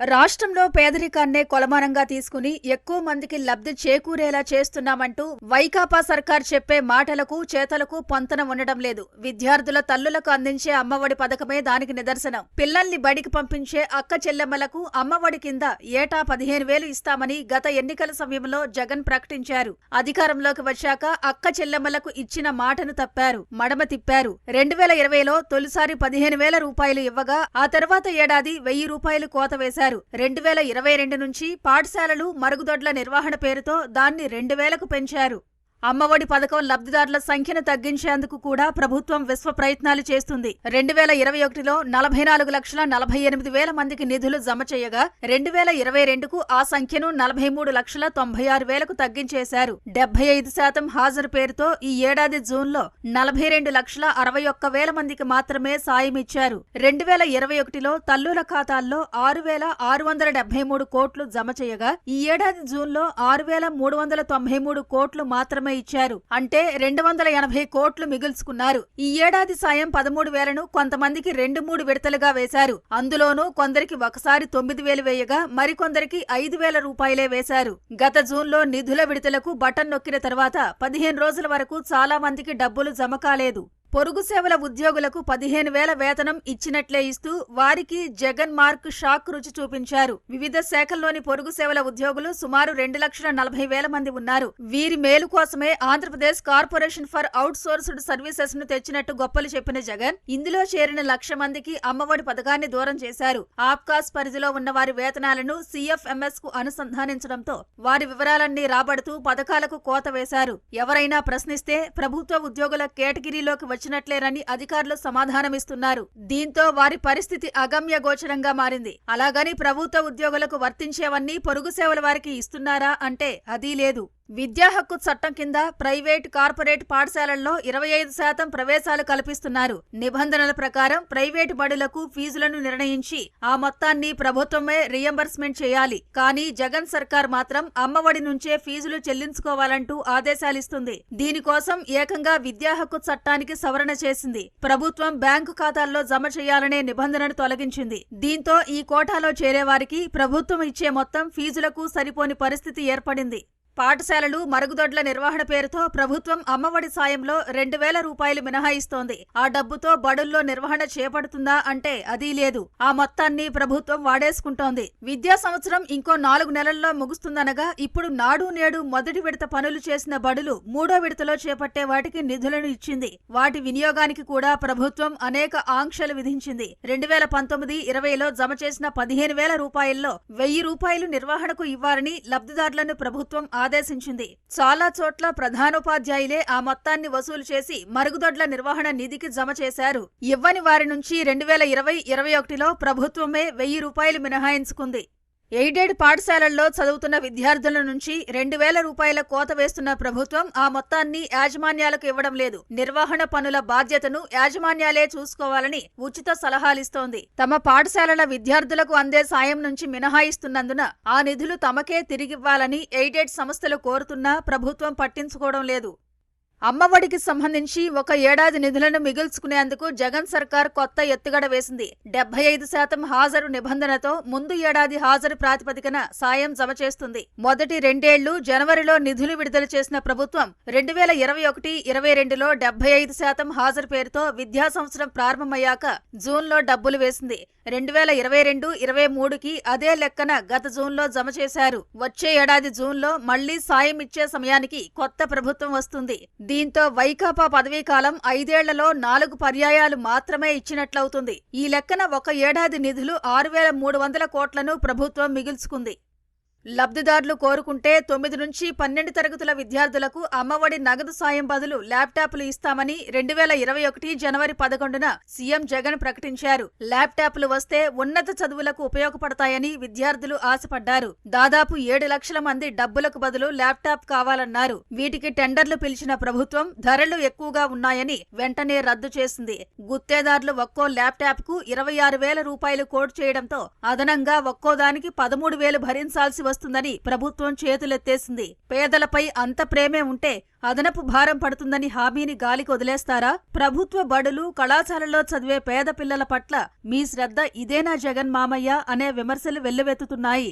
రాష్ట్రంలో పేదరికాన్నే కొలమానంగా తీసుకుని ఎక్కువ మందికి లబ్ధి చేకూరేలా చేస్తున్నామంటూ వైకాపా సర్కార్ చెప్పే మాటలకు చేతలకు పొంతన ఉండడం లేదు. విద్యార్థుల తల్లులకు అందించే అమ్మఒడి పథకమే దానికి నిదర్శనం. పిల్లల్ని బడికి పంపించే అక్క చెల్లెమ్మలకు అమ్మఒడి కింద ఏటా పదిహేను వేలు ఇస్తామని గత ఎన్నికల సమయంలో జగన్ ప్రకటించారు. అధికారంలోకి వచ్చాక అక్క చెల్లెమ్మలకు ఇచ్చిన మాటను తప్పారు. మడమ తిప్పారు. రెండు వేల ఇరవైలో తొలిసారి పదిహేను వేల రూపాయలు ఇవ్వగా ఆ తర్వాత ఏడాది వెయ్యి రూపాయలు కోత వేశారు. రెండు వేల ఇరవై రెండు నుంచి పాఠశాలలు మరుగుదొడ్ల నిర్వహణ పేరుతో దాన్ని రెండు వేలకు పెంచారు. అమ్మఒడి పథకం లబ్ధిదారుల సంఖ్యను తగ్గించేందుకు కూడా ప్రభుత్వం విశ్వ ప్రయత్నాలు చేస్తుంది. రెండు వేల ఇరవై ఒకటిలో నలభై నాలుగు లక్షల నలభై ఎనిమిది వేల మందికి నిధులు జమ చేయగా రెండు వేల ఇరవై రెండుకు ఆ సంఖ్యను నలభై మూడు లక్షల తొంభై ఆరు వేలకు తగ్గించేశారు. డెబ్బై ఐదు శాతం హాజరు పేరుతో ఈ ఏడాది జూన్లో నలభై రెండు లక్షల అరవై ఒక్క వేల మందికి మాత్రమే సాయం ఇచ్చారు. రెండు వేల ఇరవై ఒకటిలో తల్లుల ఖాతాల్లో ఆరు వేల ఆరు వందల డెబ్బై మూడు కోట్లు జమ చేయగా ఈ ఏడాది జూన్లో ఆరు వేల మూడు వందల తొంభై మూడు కోట్లు మాత్రమే ఇచ్చారు. అంటే రెండు వందల ఎనభై కోట్లు మిగుల్చుకున్నారు. ఈ ఏడాది సాయం పదమూడు వేలను కొంతమందికి రెండు మూడు విడతలుగా వేశారు. అందులోనూ కొందరికి ఒకసారి తొమ్మిది వేలు వేయగా మరికొందరికి ఐదు వేల రూపాయలే వేశారు. గత జూన్లో నిధుల విడుదలకు బటన్ నొక్కిన తర్వాత పదిహేను రోజుల వరకు చాలా మందికి డబ్బులు జమ కాలేదు. పొరుగు సేవల ఉద్యోగులకు పదిహేను వేల వేతనం ఇచ్చినట్లే ఇస్తూ వారికి జగన్ మార్క్ షాక్ రుచి చూపించారు. వివిధ శాఖల్లోని పొరుగు సేవల ఉద్యోగులు సుమారు రెండు లక్షల నలభై వేల మంది ఉన్నారు. వీరి మేలు కోసమే Andhra Pradesh corporation for out sourced సర్వీసెస్ను తెచ్చినట్టు గొప్పలు చెప్పిన జగన్ ఇందులో చేరిన లక్ష మందికి అమ్మఒడి పథకాన్ని దూరం చేశారు. ఆప్కాస్ పరిధిలో ఉన్న వారి వేతనాలను సిఎఫ్ఎంఎస్కు అనుసంధానించడంతో వారి వివరాలన్నీ రాబడుతూ పథకాలకు కోత వేశారు. ఎవరైనా ప్రశ్నిస్తే ప్రభుత్వ ఉద్యోగుల కేటగిరీలోకి వచ్చినట్లేనని అధికారులు సమాధానమిస్తున్నారు. దీంతో వారి పరిస్థితి అగమ్య గోచరంగా మారింది. అలాగని ప్రభుత్వ ఉద్యోగులకు వర్తించేవన్నీ పొరుగు సేవల వారికి ఇస్తున్నారా అంటే అదీ లేదు. విద్యా హక్కు చట్టం కింద ప్రైవేట్ కార్పొరేట్ పాఠశాలల్లో ఇరవై ఐదు శాతం ప్రవేశాలు కల్పిస్తున్నారు. నిబంధనల ప్రకారం ప్రైవేటు బడులకు ఫీజులను నిర్ణయించి ఆ మొత్తాన్ని ప్రభుత్వమే రియంబర్స్మెంట్ చేయాలి. కానీ జగన్ సర్కార్ మాత్రం అమ్మఒడి నుంచే ఫీజులు చెల్లించుకోవాలంటూ ఆదేశాలిస్తుంది. దీనికోసం ఏకంగా విద్యా హక్కు చట్టానికి సవరణ చేసింది. ప్రభుత్వం బ్యాంకు ఖాతాల్లో జమ చేయాలనే నిబంధనను తొలగించింది. దీంతో ఈ కోటాలో చేరేవారికి ప్రభుత్వం ఇచ్చే మొత్తం ఫీజులకు సరిపోని పరిస్థితి ఏర్పడింది. పాఠశాలలు మరుగుదొడ్ల నిర్వహణ పేరుతో ప్రభుత్వం అమ్మఒడి సాయంలో రెండు వేల రూపాయలు మినహాయిస్తోంది. ఆ డబ్బుతో బడుల్లో నిర్వహణ చేపడుతుందా అంటే అదీ లేదు. ఆ మొత్తాన్ని ప్రభుత్వం వాడేసుకుంటోంది. విద్యా సంవత్సరం ఇంకో నాలుగు నెలల్లో ముగుస్తుందనగా ఇప్పుడు నాడు నేడు మొదటి విడత పనులు చేసిన బడులు మూడో విడతలో చేపట్టే వాటికి నిధులను ఇచ్చింది. వాటి వినియోగానికి కూడా ప్రభుత్వం అనేక ఆంక్షలు విధించింది. రెండు వేల పంతొమ్మిది ఇరవైలో జమ చేసిన పదిహేను వేల రూపాయల్లో వెయ్యి రూపాయలు నిర్వహణకు ఇవ్వాలని లబ్ధిదారులను ప్రభుత్వం ఆదేశించింది. చాలా చోట్ల ప్రధానోపాధ్యాయులే ఆ మొత్తాన్ని వసూలు చేసి మరుగుదొడ్ల నిర్వహణ నిధికి జమ చేశారు. ఇవ్వని వారి నుంచి రెండు వేల ఇరవై ఇరవై ఒకటిలో ప్రభుత్వమే వెయ్యి రూపాయలు మినహాయించుకుంది. ఎయిడెడ్ పాఠశాలల్లో చదువుతున్న విద్యార్థుల నుంచి రెండు వేల రూపాయల కోత వేస్తున్న ప్రభుత్వం ఆ మొత్తాన్ని యాజమాన్యాలకు ఇవ్వడం లేదు. నిర్వహణ పనుల బాధ్యతను యాజమాన్యాలే చూసుకోవాలని ఉచిత సలహాలిస్తోంది. తమ పాఠశాలల విద్యార్థులకు అందే సాయం నుంచి మినహాయిస్తున్నందున ఆ నిధులు తమకే తిరిగివ్వాలని ఎయిడెడ్ సంస్థలు కోరుతున్నా ప్రభుత్వం పట్టించుకోవడం లేదు. అమ్మఒడికి సంబంధించి ఒక ఏడాది నిధులను మిగుల్చుకునేందుకు జగన్ సర్కార్ కొత్త ఎత్తుగడ వేసింది. డెబ్బై ఐదు శాతం హాజరు నిబంధనతో ముందు ఏడాది హాజరు ప్రాతిపదికన సాయం జమ చేస్తుంది. మొదటి రెండేళ్ళు జనవరిలో నిధులు విడుదల చేసిన ప్రభుత్వం రెండు వేల ఇరవై ఒకటి ఇరవై రెండులో డెబ్బై ఐదు శాతం హాజరు పేరుతో విద్యా సంవత్సరం ప్రారంభమయ్యాక జూన్లో డబ్బులు వేసింది. రెండు వేల ఇరవై రెండు ఇరవై మూడుకి అదే లెక్కన గత జూన్లో జమ చేశారు. వచ్చే ఏడాది జూన్లో మళ్ళీ సాయం ఇచ్చే సమయానికి కొత్త ప్రభుత్వం వస్తుంది. దీంతో వైకాపా పదవీకాలం ఐదేళ్ళలో నాలుగు పర్యాయాలు మాత్రమే ఇచ్చినట్లవుతుంది. ఈ లెక్కన ఒక ఏడాది నిధులు ఆరు వేల మూడు వందల కోట్లను ప్రభుత్వం మిగుల్చుకుంది. లబ్ధిదారులు కోరుకుంటే తొమ్మిది నుంచి పన్నెండు తరగతుల విద్యార్థులకు అమ్మఒడి నగదు సాయం బదులు ల్యాప్టాప్లు ఇస్తామని రెండు వేల ఇరవై ఒకటి జనవరి పదకొండున సీఎం జగన్ ప్రకటించారు. ల్యాప్టాప్లు వస్తే ఉన్నత చదువులకు ఉపయోగపడతాయని విద్యార్థులు ఆశపడ్డారు. దాదాపు ఏడు లక్షల మంది డబ్బులకు బదులు ల్యాప్టాప్ కావాలన్నారు. వీటికి టెండర్లు పిలిచిన ప్రభుత్వం ధరలు ఎక్కువగా ఉన్నాయని వెంటనే రద్దు చేసింది. గుత్తేదారులు ఒక్కో ల్యాప్టాప్కు ఇరవై ఆరు వేల రూపాయలు కోట్ చేయడంతో అదనంగా ఒక్కోదానికి పదమూడు వేలు భరించాల్సి వస్తుంది వస్తుందని ప్రభుత్వం చేతులెత్తేసింది. పేదలపై అంత ప్రేమే ఉంటే అదనపు భారం పడుతుందని హామీని గాలికి వదిలేస్తారా? ప్రభుత్వ బడులు కళాశాలలో చదివే పేద పిల్లల పట్ల మీ శ్రద్ధ ఇదేనా జగన్ మామయ్య అనే విమర్శలు వెల్లువెత్తుతున్నాయి.